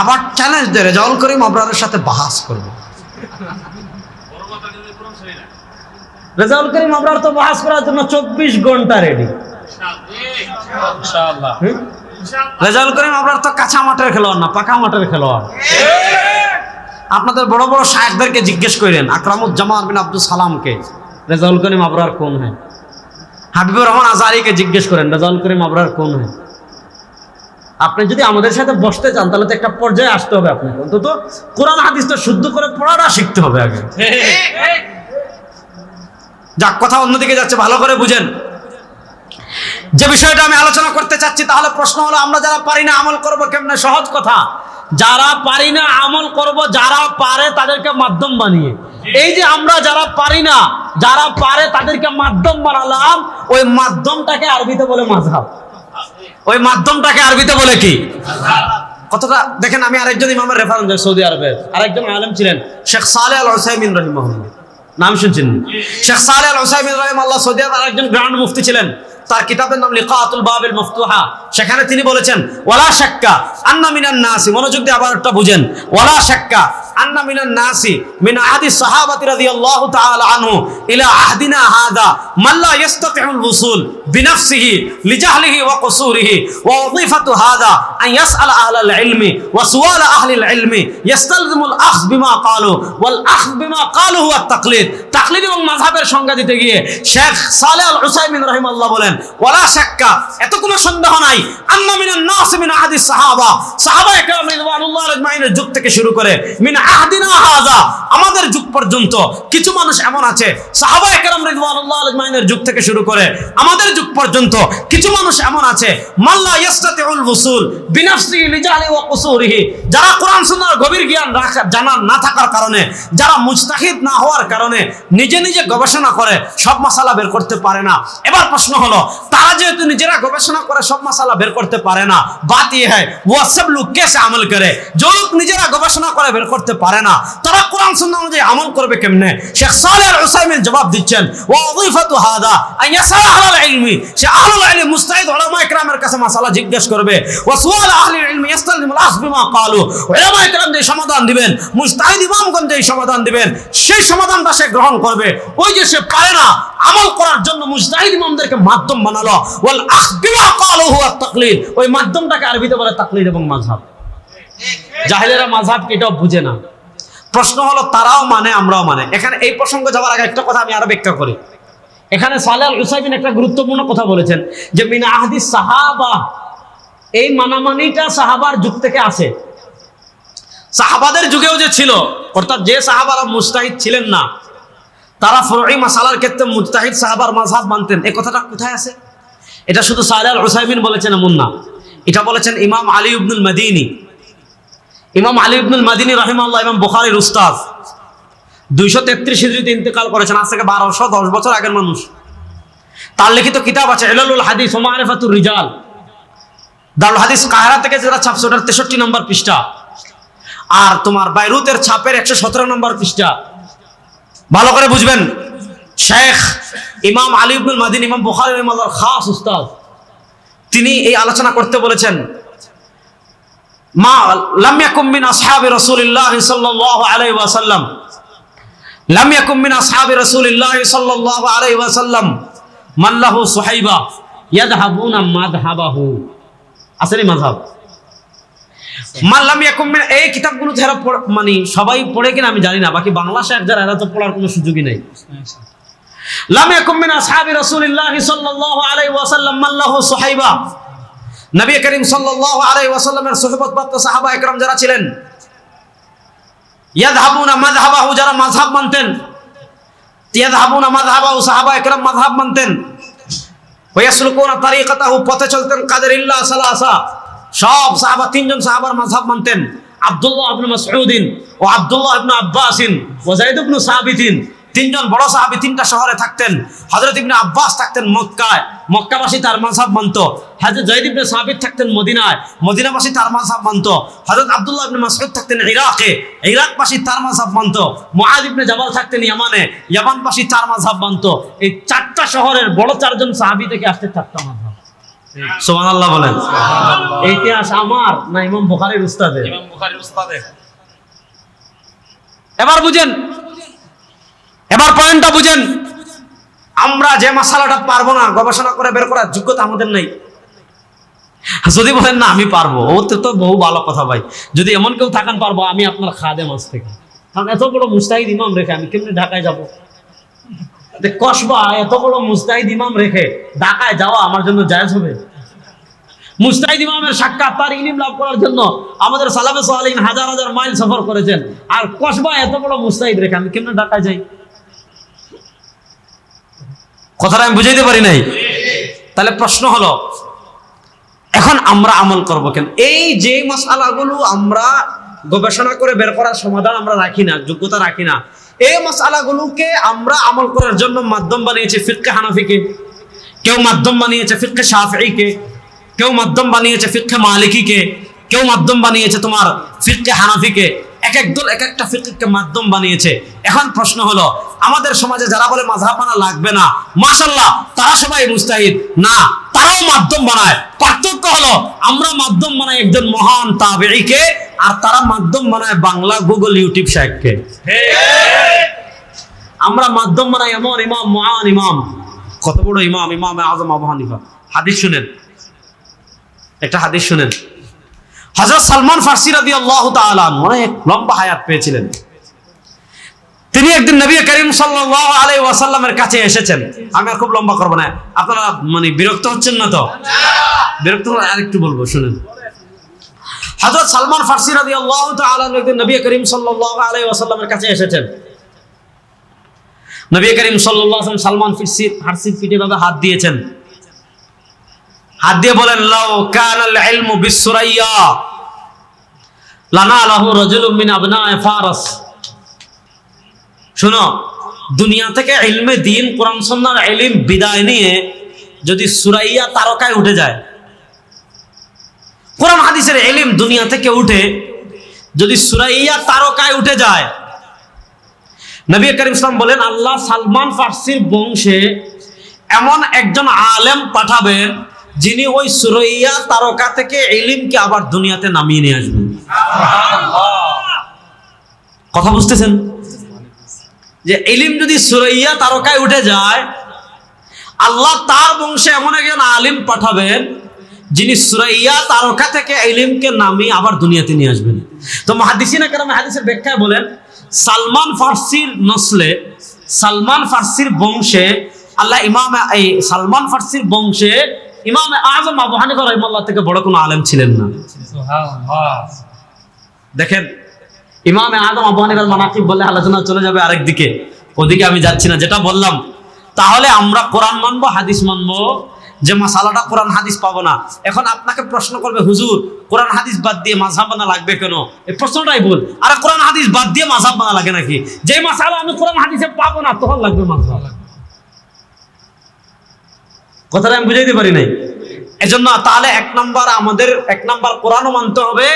আবার চ্যালেঞ্জ দেয় রেজাউল করিম আবরারের সাথে বাহাস করবে। রেজাউল করিম আবরার তো বাহাস করার জন্য চব্বিশ ঘণ্টা রেডি রেজাউল করিম আবরার তো কাঁচা মাঠের খেলোয়াড় না পাকা মাঠের খেলোয়াড়। আপনাদের বড় বড় শায়েকদেরকে জিজ্ঞেস করেন আকরামুজ্জামান বিন আব্দুল সালামকে রেজাউল করিম আবরার কোন হয়? হাবিবুর রহমান আজারিকে জিজ্ঞেস করেন রেজাউল করিম আবরার কোন হয়? আপনি যদি আমাদের সাথে বসতে চান, তাহলে তো একটা পর্যায়ে আসতে হবে আপনাকে। অন্তত কোরআন হাদিসটা শুদ্ধ করে পড়াটা শিখতে হবে আগে। যাক, কথা অন্যদিকে যাচ্ছে, ভালো করে বুঝেন। যে বিষয়টা আমি আলোচনা করতে চাচ্ছি, তাহলে প্রশ্ন হলো, আমরা যারা পারি না আমল করব কেমনে? সহজ কথা। যারা পারি না আমল করব, যারা পারে তাদেরকে মাধ্যম বানিয়ে। এই যে আমরা যারা পারি না, যারা পারে তাদেরকে মাধ্যম বানালাম, ওই মাধ্যমটাকে আরবিতে বলে মাঝহাব। ওই মাধ্যমটাকে আরবিতে বলে কি? কতটা? দেখেন, আমি আরেকজন ইমামের রেফারেন্স সৌদি আরবের। আরেকজন আলেম ছিলেন, শেখ সালে আল হোসাইমিন রহিম নাম শুনছেন? শেখ সালে আল হোসাইমিন রহিম আল্লাহ সৌদি আরব আরেকজন গ্রান্ড মুফতি ছিলেন। তার কিতাবের নাম লিকাতুল বাবিল মফতুহা। সেখানে তিনি বলেছেন, ওয়ালা শাক্কা আন্না মিনান নাসি। মনোযোগ দিয়ে আবার একটা বুঝেন, ওয়ালা শাক্কা আন্না মিনান নাসি মিন আহাদি সাহাবাতি রাদিয়াল্লাহু তাআলা আনহু ইলা আহদিনা হাদা মান লা ইস্তাতিউল উসুল বিনফসিহি লিজাহলিহি ওয়া কুসুরিহি ওয়া ওয়াযিফাতু হাদা আন ইয়াসআল আহলাল ইলমি ওয়া সুআল আহলিল ইলমি ইস্তালজিমুল আখয বিমা ক্বালু ওয়াল আখয বিমা ক্বালু হুয়া তাকলিদ। তাকলিদ এবং মাযহাবের সংজ্ঞা দিতে গিয়ে শেখ সালেহ আল উসাইমিন রাহিমাহুল্লাহ বলেন ওয়ালা শাক্কা, এত কোনো সন্দেহ নাই। আন্না মিনান নাস মিন আহাদি সাহাবা। সাহাবা একরাম রিদওয়ানুল্লাহ যুগ থেকে শুরু করে, মিন আমাদের যুগ পর্যন্ত কিছু মানুষ এমন আছে, সাহাবা একরাম রিদওয়ানুল্লাহ যুগ থেকে শুরু করে, আমাদের যুগ পর্যন্ত কিছু মানুষ এমন আছে মাল্লা উসুল বিনাফসিহি লিজাহলি ওয়া কুসুরিহি। যারা কোরআন, সুন্নাহর গভীর জ্ঞান রাখা না থাকার কারণে, যারা না হওয়ার কারণে, নিজে নিজে গবেষণা করে, সব মাসালা বের করতে পারে না। এবার প্রশ্ন হলো তারা যেহেতু নিজেরা গবেষণা করে সব মশালা বের করতে পারে না, বাত ইয়ে হ্যাঁ লোক কেসে আমল করে। যে লোক নিজেরা গবেষণা করে বের করতে পারে না, তারা কোরআন সুন্দর অনুযায়ী আমল করবে কেমনে? শেখ সালে আল জবাব দিচ্ছেন ও হাদা ইলমি। সে ইলমি মুস্তাহিদ উলামা ইকরামের কাছে জিজ্ঞেস করবে ইলমি উলামা ইকরাম সমাধান দিবেন, মুস্তাহিদ ইমামগণ সমাধান দিবেন, সেই সমাধানটা সে গ্রহণ করবে। ওই যে সে পারে না আমল করার জন্য মুজতাহিদ ইমামদেরকে মাধ্যম বানালো। ওয়াল ক্বালু হুয়া তাকলিদ ওই মাধ্যমটাকে আরবিতে বলে তাকলিদ এবং মাযহাব। জাহেলেরা মাযহাব এটাও বুঝে না। প্রশ্ন হলো, তারাও মানে আমরাও মানে? এখানে এই প্রসঙ্গে যাওয়ার আগে একটা কথা আমি আরও ব্যাখ্যা করি। এখানে সালেহ আল হুসাইবিন একটা গুরুত্বপূর্ণ কথা বলেছেন যে, মিন আহাদি সাহাবা। এই মানামানিটা সাহাবার যুগ থেকে আসে। সাহাবাদের যুগেও যে ছিল, অর্থাৎ যে সাহাবারা মুস্তাহিদ ছিলেন না তারা ফরই মাসালার ক্ষেত্রে মুজতাহিদ সাহাবার মাযহাব মানতেন। এই কথাটা কোথায় আছে? এটা শুধু সালেহ আল হুসাইবিন বলেছেন এমন না। এটা বলেছেন ইমাম আলী ইবনুল মদিনী। ইমাম আলী ইবনুল মাদিনী রহিমাল্লাহ ইমাম বুখারীর উস্তাদ। দুইশো তেত্রিশ হিজড়িতে ইন্তেকাল করেছেন, আজ থেকে বারোশো দশ বছর আগের মানুষ। তার লিখিত কিতাব আছে এলালুল হাদিস ও মারেফাতুর রিজাল। দারুল হাদিস কাহারা থেকে যেটা ছাপছে ওটার তেষট্টি নম্বর পৃষ্ঠা। আর তোমার বাইরুতের ছাপের একশো সতেরো নম্বর পৃষ্ঠা। ভালো করে বুঝবেন। শেখ ইমাম আলী ইবনুল মাদিন, ইমাম বুখারি রহিমাল্লাহর খাস উস্তাদ। তিনি এই আলোচনা করতে বলেছেন, মা লাম ইয়াকুম মিন আসহাবি রাসূলিল্লাহ সাল্লাল্লাহু আলাইহি ওয়াসাল্লাম। লাম ইয়াকুম মিন আসহাবি রাসূলিল্লাহ সাল্লাল্লাহু আলাইহি ওয়াসাল্লাম, মান লাহু সুহাইবা ইয়াদহাবুনা মাযহাবাহু। আসেনি মাযহাব? মান লাম এই কিতাবগুলো যারা মানে সবাই পড়ে কিনা আমি জানি না, বাকি বাংলা শেখ যারা, এরা তো পড়ার কোনো সুযোগই নাই। লাম ইয়াকুম মিন আসহাবি রাসূলিল্লাহ সাল্লাল্লাহু আলাইহি ওয়াসাল্লাম মান লাহু সুহাইবা। নবী করিম সাল্লাল্লাহু আলাইহি ওয়াসাল্লামের সুহবতপ্রাপ্ত সাহাবা একরাম যারা ছিলেন ইয়াদহাবুনা মাযহাবাহু, যারা মাযহাব মানতেন ইয়াদহাবুনা মাযহাবাহু, সাহাবা একরাম মাযহাব মানতেন। ওয়াসলুকুনা তারিকাতাহু, পথে চলতেন কাদের ইল্লা সালাসা। সব সাহাবা, তিনজন সাহাবার মাযহাব মানতেন। আব্দুল্লাহ ইবনে মাসউদিন ও আব্দুল্লাহ ইবনে আব্বাসিন ও যায়েদ ইবনে সাবিতিন। তিনজন বড় সাহাবী তিনটা শহরে থাকতেন। হযরত ইবনে আব্বাস থাকতেন মক্কায়। মক্কাবাসী তার মাযহাব মানত। হযরত যায়েদ ইবনে সাবিত থাকতেন মদিনায়। মদিনাবাসী তার মাযহাব মানত। হযরত আব্দুল্লাহ ইবনে মাসউদ থাকতেন ইরাকে। ইরাকবাসী তার মাযহাব মানত। মুআদ ইবনে জাবাল থাকতেন ইয়ামানে। ইয়ামানবাসী তার মাযহাব মানত। এই চারটা শহরের বড় চারজন সাহাবী থেকে আসতে চারটা মাযহাব সোমান আল্লাহ বলেন। ইতিহাস আমার না ইমাম বুখারীর উস্তাদের? ইমাম বুখারীর উস্তাদের। এবার বুঝেন। এবার পয়েন্টটা বুঝেন। আমরা যে মশালাটা পারব না গবেষণা করে বের করার যোগ্যতা আমাদের নেই। যদি বলেন না আমি পারব। ও তো তো বহু ভালো কথা ভাই। যদি এমন কেউ থাকেন পারব। আমি আপনার খাদে মাছ থেকে। কারণ এত বড় মুস্তাহিদ ইমাম রেখে আমি কেমনি ঢাকায় যাব? কসবা, এত বড় মুস্তাহিদ ইমাম রেখে ঢাকায় যাওয়া আমার জন্য জায়েজ হবে? মুস্তাহিদ ইমামের সাক্ষাৎ, তার ইলিম লাভ করার জন্য আমাদের সালিন হাজার হাজার মাইল সফর করেছেন। আর কসবা মুস্তাহিদ রেখে আমি ঢাকায় যাই? কথাটা আমি বুঝাইতে পারি নাই। তাহলে প্রশ্ন হলো, এখন আমরা আমল করব কেন? এই যে মশালাগুলো আমরা গবেষণা করে বের করার সমাধান আমরা রাখি না, যোগ্যতা রাখি না। এই মশালাগুলোকে আমরা আমল করার জন্য মাধ্যম বানিয়েছি ফিরকে হানাফিকে, কেউ মাধ্যম বানিয়েছে ফিরকে শাফিকে কেউ মাধ্যম বানিয়েছে ফিরকে মালিকিকে, কেউ মাধ্যম বানিয়েছে তোমার ফিরকে হানাফিকে। এক এক দল, এক একটা ফিরকে মাধ্যম বানিয়েছে। এখন প্রশ্ন হলো, আমাদের সমাজে যারা বলে মাঝহাবানা লাগবে না মাশাল্লাহ তারা সবাই মুস্তাহিদ? না, তারাও মাধ্যম বানায়। পার্থক্য হলো, আমরা মাধ্যম বানাই একজন মহান তাবেঈকে, আর তারা মাধ্যম বানায় বাংলা গুগল ইউটিউব সাহেবকে। আমরা মাধ্যম বানাই এমন ইমাম, মহান ইমাম। কত বড় ইমাম ইমাম আজম আবু হানিফা। হাদিস শুনেন। একটা হাদিস শুনেন। হযরত সালমান ফার্সি রাদিয়াল্লাহু তাআলা অনেক লম্বা হায়াত পেয়েছিলেন। তিনি একদিন নবী করিম সাল্লাল্লাহু আলাইহি ওয়াসাল্লামের কাছে এসেছেন। আমি আর খুব লম্বা করব না। আপনারা মানে বিরক্ত হচ্ছেন না তো? বিরক্ত হলে আরেকটু বলব, শুনেন। হযরত সালমান ফার্সি রাদিয়াল্লাহু তাআলা একদিন নবী করিম সাল্লাল্লাহু আলাইহি ওয়াসাল্লামের কাছে এসেছেন। নবী করিম আলাইহি সালমান ফার্সি, ফার্সির পিঠে ভাবে হাত দিয়েছেন। হাত দিয়ে বলেন, লাউ কানাল ইলমু বিসুরাইয়া, লানা লাহু রাজুলুম মিন আবনায়ে ফারাস। শোনো, দুনিয়া থেকে ইলমে দিন, কোরআন সন্ন্যার ইলম, বিদায় নিয়ে যদি সুরাইয়া তারকায় উঠে যায়, কোরআন, হাদিসের ইলম দুনিয়া থেকে উঠে, যদি সুরাইয়া তারকায় উঠে যায়, নবী করিম ইসলাম বলেন, আল্লাহ সালমান ফার্সির বংশে এমন একজন আলেম পাঠাবেন যিনি ওই সুরাইয়া তারকা থেকে এলিমকে আবার দুনিয়াতে নামিয়ে নিয়ে আসবেন। কথা বুঝতেছেন? যে এলিম যদি সুরাইয়া তারকায় উঠে যায় আল্লাহ তার বংশে এমন একজন আলিম পাঠাবেন যিনি সুরাইয়া তারকা থেকে এলিমকে নামিয়ে আবার দুনিয়াতে নিয়ে আসবেন। তো মহাদিসিনা কেরামে হাদিসের ব্যাখ্যায় বলেন সালমান ফার্সির নসলে সালমান ফার্সির বংশে আল্লাহ ইমাম এই সালমান ফার্সির বংশে ইমাম আজম আবু হানিফা রহিমাল্লাহ থেকে বড় কোনো আলেম ছিলেন না। দেখেন ইমাম আদম আবু হানিফার মানাকিব বলে আলোচনা চলে যাবে আরেক দিকে। ওদিকে আমি যাচ্ছি না যেটা বললাম। তাহলে আমরা কোরআন মানবো হাদিস মানবো। যে মাসালাটা কোরআন হাদিস পাবো না। এখন আপনাকে প্রশ্ন করবে হুজুর কোরআন হাদিস বাদ দিয়ে মাঝহাব বানা লাগবে কেন? এই প্রশ্নটাই ভুল। আরে কোরআন হাদিস বাদ দিয়ে মাঝহাব বানা লাগে নাকি? যে মাসালা আমি কোরআন হাদিসে পাবো না তখন লাগবে মাঝহাব কথাটা আমি বুঝাইতে পারি নাই। এজন্য তাহলে এক নম্বর আমাদের, এক নম্বর কোরআনও মানতে হবে,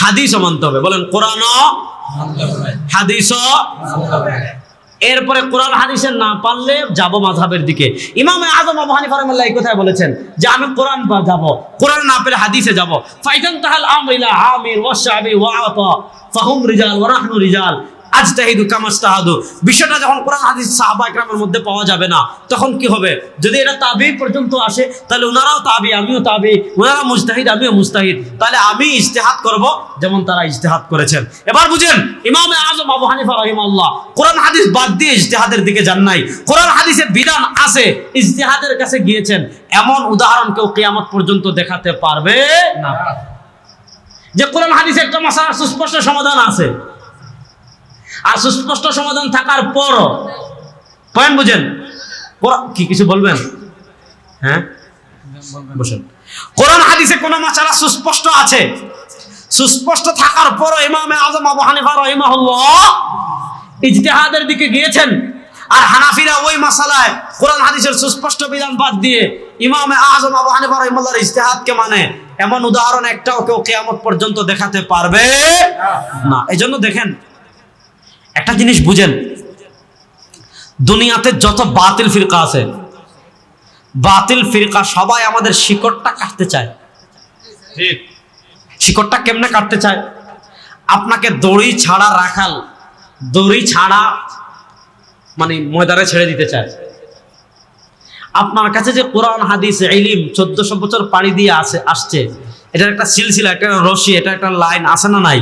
হাদিসও মানতে হবে। বলেন, কোরআনও হাদিসও এরপরে কোরআন হাদিসের না পারলে যাব মাযহাবের দিকে। ইমাম আজম আবু হানিফা এই কথাই বলেছেন যে, আমি কোরআন যাব, কোরআন না পেলে হাদিসে যাব। ফাইদান তাহাল আমর ইলা আমির ওয়া শাবি ওয়া ফাহুম রিজাল ওয়া রিজাল। আজতাহিদু কামাস্তাহাদু। বিষয়টা যখন কোরআন হাদিস সাহাবা মধ্যে পাওয়া যাবে না, তখন কি হবে? যদি এটা তাবি পর্যন্ত আসে, তাহলে ওনারাও তাবি, আমিও তাবি ওনারা মুজতাহিদ, আমিও মুজতাহিদ। তাহলে আমি করব যেমন তারা করেছেন। এবার বুঝেন, ইমাম আজম আবু হানিফা রাহিমাল্লাহ কোরআন হাদিস বাদ দিয়ে ইজতেহাদের দিকে যান নাই। কোরআন হাদিসের বিধান আছে, ইজতেহাদের কাছে গিয়েছেন। এমন উদাহরণ কেউ কিয়ামত পর্যন্ত দেখাতে পারবে না। যে কোরআন হাদিসে একটা মাসালার সুস্পষ্ট সমাধান আছে। আর সুস্পষ্ট সমাধান থাকার পরও। পয়েন্ট বুঝেন? কি, কিছু বলবেন? হ্যাঁ? বসেন। কোরআন হাদিসে কোন মাসালা সুস্পষ্ট আছে? সুস্পষ্ট থাকার পরও ইমামে আজম আবু হানিফা রহিমাহুল্লাহ ইজতিহাদের দিকে গিয়েছেন। আর হানাফিরা ওই মাসালায় কোরআন হাদিসের সুস্পষ্ট বিধান বাদ দিয়ে ইমামে আজম আবু হানিফা রহিমাল্লাহর ইজতিহাদকে মানে এমন উদাহরণ একটাও কেউ কিয়ামত পর্যন্ত দেখাতে পারবে না। এজন্য দেখেন একটা জিনিস বুঝেন দুনিয়াতে যত বাতিল ফিরকা আছে বাতিল ফিরকা সবাই আমাদের শিকড়টা কাটতে চায়। ঠিক শিকড়টা কেমনে কাটতে চায়? আপনাকে দড়ি ছাড়া রাখাল দড়ি ছাড়া মানে ময়দানে ছেড়ে দিতে চায়। আপনার কাছে যে কোরআন হাদিস ইলিম চোদ্দশো বছর পাড়ি দিয়ে আসে আসছে এটার একটা সিলসিলা একটা রশি এটা একটা লাইন আছে না নাই?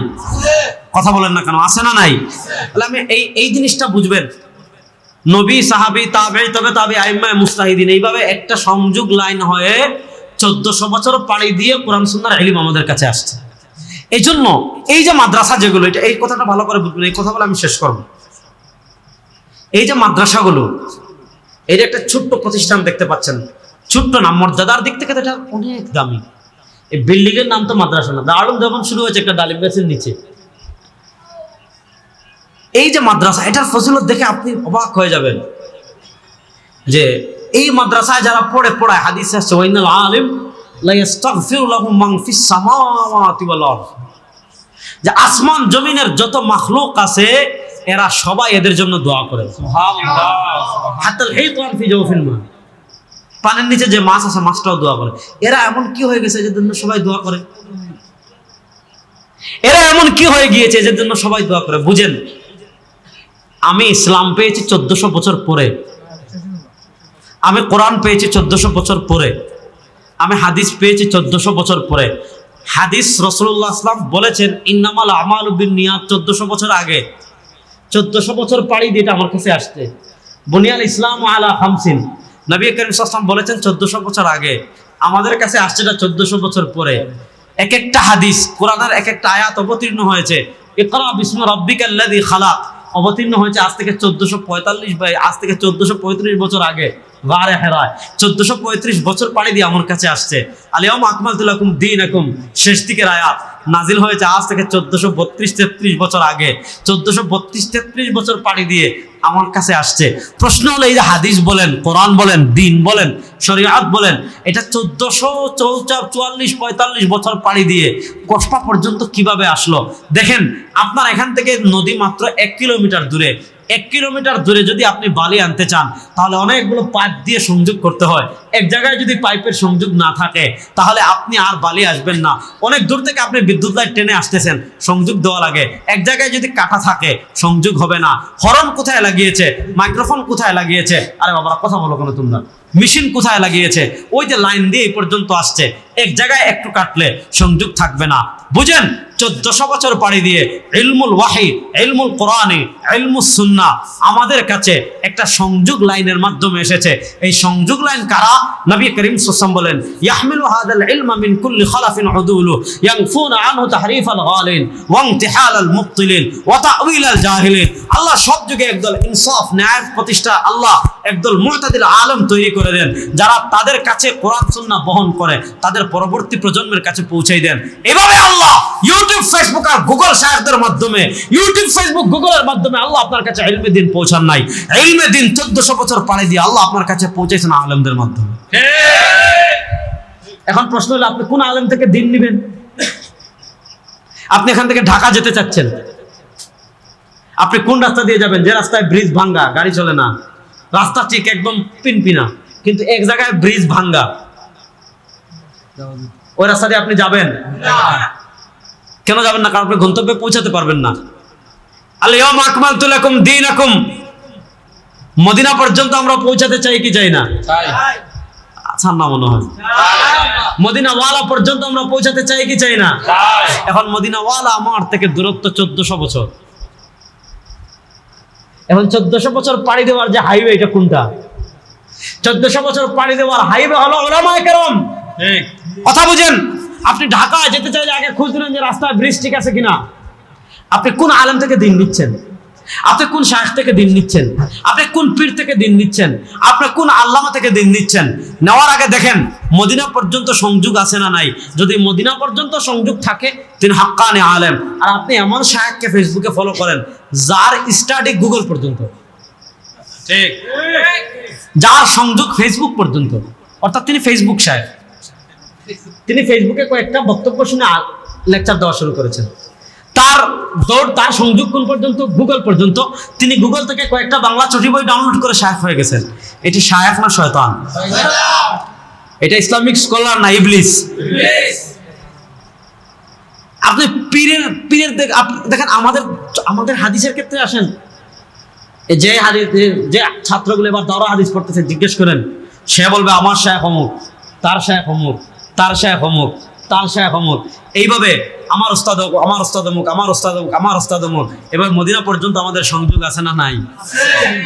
কথা বলেন না কেন? আছে না নাই? তাহলে আমি এই এই জিনিসটা বুঝবেন। নবী, সাহাবি তাবে তবে তাবে আইম্মায় মুস্তাহিদিন, এইভাবে একটা সংযোগ লাইন হয়ে চোদ্দশো বছর পাড়ি দিয়ে কোরআন সুন্দর ইলিম আমাদের কাছে আসছে। এই জন্য এই যে মাদ্রাসা যেগুলো, এটা, এই কথাটা ভালো করে বুঝবেন, এই কথাগুলো আমি শেষ করব। এই যে মাদ্রাসাগুলো, এই যে একটা ছোট্ট প্রতিষ্ঠান দেখতে পাচ্ছেন, ছোট্ট না মর্যাদার দিক থেকে এটা অনেক দামি। এই বিল্ডিং এর নাম তো মাদ্রাসা না, দারুণ যখন শুরু হয়েছে একটা ডালিম গাছের নিচে। এই যে মাদ্রাসা এটার ফজিলত দেখে আপনি অবাক হয়ে যাবেন। যে এই মাদ্রাসায় যারা পড়ে পড়ায় হাদিস আসছে ওয়াইনাল আলিম লা লাহুম ফিস সামাওয়াতি ওয়াল আরদ। যে আসমান জমিনের যত মাখলুক আছে এরা সবাই এদের জন্য দোয়া করে। হাতাল হিতান ফি জাওফিল মা। পানির নিচে যে মাছ আছে মাছটাও দোয়া করে। এরা এমন কি হয়ে গেছে যে জন্য সবাই দোয়া করে? এরা এমন কি হয়ে গিয়েছে যে জন্য সবাই দোয়া করে? বুঝেন আমি ইসলাম পেয়েছি চোদ্দশো বছর পরে। আমি কোরআন পেয়েছি চোদ্দশো বছর পরে। আমি হাদিস পেয়েছি চোদ্দশো বছর পরে। হাদিস রসুল্লাহ আসলাম বলেছেন, ইন্নামাল আমাল উদ্দিন নিয়াদ চোদ্দশো বছর আগে। চোদ্দশো বছর পাড়ি দিয়ে আমার কাছে আসছে। বুনিয়াল ইসলাম আলা হামসিন নবী করিম সাল্লাম বলেছেন চোদ্দশো বছর আগে। আমাদের কাছে আসছে এটা চোদ্দশো বছর পরে। এক একটা হাদিস, কোরআনের এক একটা আয়াত অবতীর্ণ হয়েছে। ইকরা বিস্ম রব্বিকাল্লাযী খালাক অবতীর্ণ হয়েছে আজ থেকে চোদ্দশো পঁয়তাল্লিশ বা আজ থেকে চোদ্দশো পঁয়ত্রিশ বছর আগে। গারে হেরায়। চোদ্দশো পঁয়ত্রিশ বছর পাড়ি দিয়ে আমার কাছে আসছে। আলিয়াম আকমাল তুলাকুম দিন একুম শেষ দিকের আয়াত নাজিল হয়েছে আজ থেকে চোদ্দশো বত্রিশ তেত্রিশ বছর আগে। চোদ্দশো বত্রিশ তেত্রিশ বছর পাড়ি দিয়ে আমার কাছে আসছে। প্রশ্ন হলো এই যে হাদিস বলেন, কোরআন বলেন, দিন বলেন, শরিয়াত বলেন, এটা চোদ্দশো চৌচা চুয়াল্লিশ পঁয়তাল্লিশ বছর পাড়ি দিয়ে কষ্টা পর্যন্ত কীভাবে আসলো? দেখেন, আপনার এখান থেকে নদী মাত্র এক কিলোমিটার দূরে এক কিলোমিটার দূরে যদি আপনি বালি আনতে চান, তাহলে অনেকগুলো পাইপ দিয়ে সংযোগ করতে হয়। এক জায়গায় যদি পাইপের সংযোগ না থাকে, তাহলে আপনি আর বালি আসবেন না। অনেক দূর থেকে আপনি বিদ্যুৎ লাইট টেনে আসতেছেন, সংযোগ দেওয়া লাগে। এক জায়গায় যদি কাটা থাকে, সংযোগ হবে না। হরন কোথায় লাগিয়েছে? মাইক্রোফোন কোথায় লাগিয়েছে? আরে বাবা কথা বলো কেন তোমরা। মেশিন কোথায় লাগিয়েছে? ওই যে লাইন দিয়ে এই পর্যন্ত আসছে। এক জায়গায় একটু কাটলে সংযোগ থাকবে না। বুঝেন? চোদ্দশো বছর পাড়ি দিয়ে ইলমুল ওয়াহি, ইলমুল কোরআনে, ইলমুস সুন্না আমাদের কাছে একটা সংযোগ লাইনের মাধ্যমে এসেছে। এই সংযোগ লাইন কারা? নবী করিম সুসাম বলেন হাদাল মিন কুল্লি খালাফিন আনহু তাহরিফ আল গালিন আল ওয়া তা'উইল আল জাহিলিন। আল্লাহ সব যুগে একদল ইনসাফ, ন্যায় প্রতিষ্ঠা আল্লাহ একদল আলম তৈরি করে দেন, যারা তাদের কাছে কোরআন বহন করে, তাদের পরবর্তী প্রজন্মের কাছে পৌঁছাই দেন। এভাবে আল্লাহ ইউটিউব ফেসবুক আর গুগল শায়খদের মাধ্যমে ইউটিউব ফেসবুক গুগলের মাধ্যমে আল্লাহ আপনার কাছে ইলমে দিন পৌঁছান নাই। ইলমে দিন চোদ্দশো বছর পাড়ি দিয়ে আল্লাহ আপনার কাছে পৌঁছেছেন আলেমদের মাধ্যমে। এখন প্রশ্ন হলো, আপনি কোন আলেম থেকে দিন নেবেন? আপনি এখান থেকে ঢাকা যেতে চাচ্ছেন। আপনি কোন রাস্তা দিয়ে যাবেন? যে রাস্তায় ব্রিজ ভাঙ্গা, গাড়ি চলে না। রাস্তা ঠিক একদম পিনপিনা, কিন্তু এক জায়গায় ব্রিজ ভাঙ্গা। ওই রাস্তা দিয়ে আপনি যাবেন? কেন যাবেন না? কারণ আপনি গন্তব্যে পৌঁছাতে পারবেন না। আলিয়ম আকমাল তুলাকুম দিন আকুম মদিনা পর্যন্ত আমরা পৌঁছাতে চাই কি চাই না? আচ্ছা না মনে হয়। মদিনা ওয়ালা পর্যন্ত আমরা পৌঁছাতে চাই কি চাই না? এখন মদিনা ওয়ালা আমার থেকে দূরত্ব চোদ্দশো বছর। এখন চোদ্দশো বছর পাড়ি দেওয়ার যে হাইওয়ে এটা কোনটা? চোদ্দশো বছর পাড়ি দেওয়ার হাইওয়ে হলো ওলামায়ে কেরাম। কথা বুঝেন? আপনি ঢাকা যেতে চাইলে আগে খোঁজ নিলেন যে রাস্তায় ব্রিজ ঠিক আছে কিনা। আপনি কোন আলেম থেকে দিন নিচ্ছেন? আপনি কোন শাহ থেকে দিন নিচ্ছেন? আপনি কোন পীর থেকে দিন নিচ্ছেন? আপনি কোন আল্লামা থেকে দিন নিচ্ছেন? নেওয়ার আগে দেখেন মদিনা পর্যন্ত সংযোগ আছে না নাই? যদি মদিনা পর্যন্ত সংযোগ থাকে তিনি হাক্কানে আলেম। আর আপনি এমন শাহকে ফেসবুকে ফলো করেন যার স্টাডি গুগল পর্যন্ত। ঠিক। যার সংযোগ ফেসবুক পর্যন্ত। অর্থাৎ তিনি ফেসবুক সাহেব তিনি ফেসবুকে কয়েকটা বক্তব্য শুনে লেকচার দেওয়া শুরু করেছেন। তার দৌড় তার সংযোগ কোন পর্যন্ত গুগল পর্যন্ত, তিনি গুগল থেকে কয়েকটা বাংলা চটি বই ডাউনলোড করে সাহেব হয়ে গেছেন। এটি শায়েখ না শয়তান। এটা ইসলামিক স্কলার না ইবলিস? আপনি পীরের পীরের দেখেন আমাদের আমাদের হাদিসের ক্ষেত্রে আসেন। যে হাদিস, যে ছাত্রগুলো এবার দরা হাদিস পড়তেছে, জিজ্ঞেস করেন, সে বলবে, আমার শেখ অমুক, তার শেখ অমুক। তার সাহেব অমুক তার সাহেব অমুক। এইভাবে আমার ওস্তাদ অমুক, আমার ওস্তাদ অমুক আমার ওস্তাদ অমুক আমার ওস্তাদ অমুক এবার মদিনা পর্যন্ত আমাদের সংযোগ আছে না নাই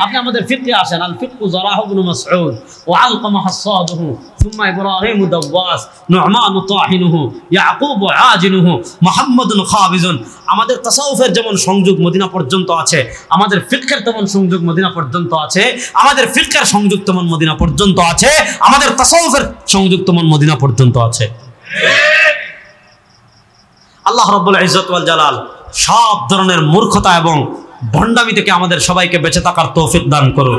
আপনি আমাদের ফিরকে আসেন আল ফিরকু জরাহ ইবনে মাসউদ ওয়া আলকামা হাসাদুহু ثم ابراهيم دواس نعمان طاحنه يعقوب عاجنه محمد خابز আমাদের তাসাউফের যেমন সংযোগ মদিনা পর্যন্ত আছে আমাদের ফিকহের তেমন সংযোগ মদিনা পর্যন্ত আছে আমাদের ফিকহের সংযোগ তেমন মদিনা পর্যন্ত আছে আমাদের তাসাউফের সংযোগ তেমন মদিনা পর্যন্ত আছে আল্লাহ রব্বুল ইজ্জত জালাল সব ধরনের মূর্খতা এবং ভণ্ডামি থেকে আমাদের সবাইকে বেঁচে থাকার তৌফিক দান করুন